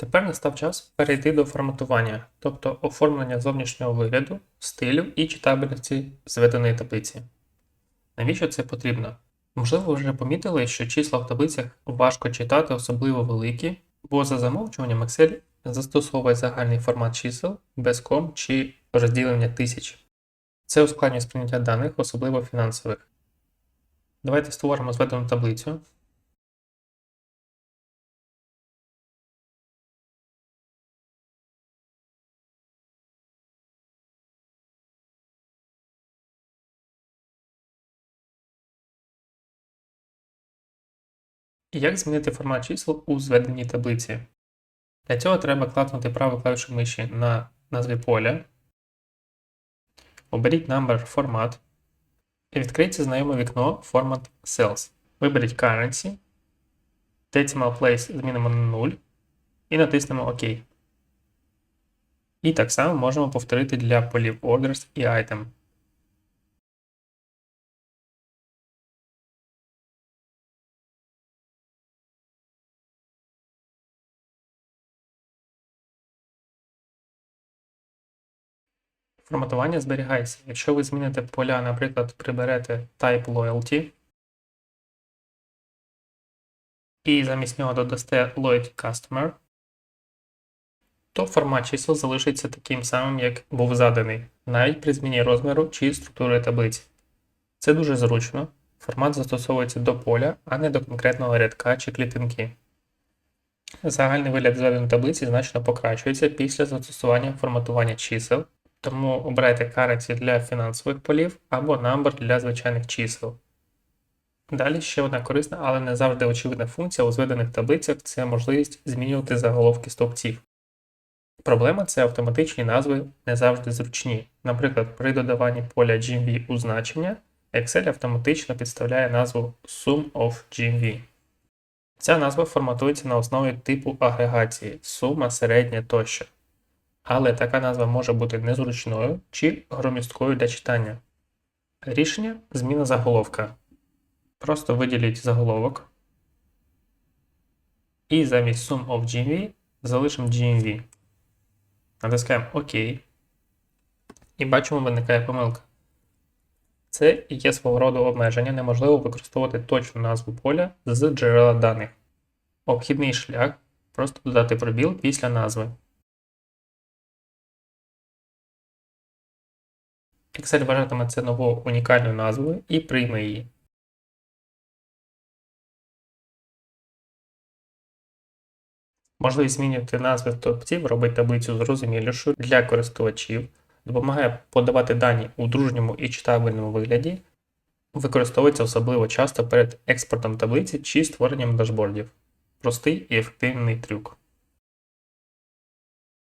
Тепер настав час перейти до форматування, тобто оформлення зовнішнього вигляду, стилю і читабельності зведеної таблиці. Навіщо це потрібно? Можливо, ви вже помітили, що числа в таблицях важко читати, особливо великі, бо за замовчуванням Excel застосовує загальний формат чисел без ком чи розділення тисяч. Це ускладнює сприйняття даних, особливо фінансових. Давайте створимо зведену таблицю. Як змінити формат чисел у зведеній таблиці? Для цього треба клацнути правою клавішою миші на назві поля. Оберіть Number Format і відкриється знайоме вікно Format Cells. Виберіть Currency, Decimal Place змінимо на 0 і натиснемо ОК. І так само можемо повторити для полів Orders і Item. Форматування зберігається. Якщо ви зміните поля, наприклад, приберете Type Loyalty і замість нього додасте Loyalty Customer, то формат чисел залишиться таким самим, як був заданий, навіть при зміні розміру чи структури таблиці. Це дуже зручно. Формат застосовується до поля, а не до конкретного рядка чи клітинки. Загальний вигляд зведеної таблиці значно покращується після застосування форматування чисел, тому обирайте currency для фінансових полів або number для звичайних чисел. Далі ще одна корисна, але не завжди очевидна функція у зведених таблицях це можливість змінювати заголовки стовпців. Проблема це автоматичні назви не завжди зручні. Наприклад, при додаванні поля GMV у значення Excel автоматично підставляє назву Sum of GMV. Ця назва форматується на основі типу агрегації сума, середня тощо. Але така назва може бути незручною чи громісткою для читання. Рішення зміна заголовка. Просто виділіть заголовок. І замість Sum of GMV залишимо GMV. Натискаємо ОК. І бачимо, виникає помилка. Це і є свого роду обмеження, неможливо використовувати точну назву поля з джерела даних. Обхідний шлях просто додати пробіл після назви. Excel вважатиме це нову унікальною назвою і прийме її. Можливість змінювати назви стовпців робить таблицю зрозумілішою для користувачів, допомагає подавати дані у дружньому і читабельному вигляді, використовується особливо часто перед експортом таблиці чи створенням дашбордів. Простий і ефективний трюк.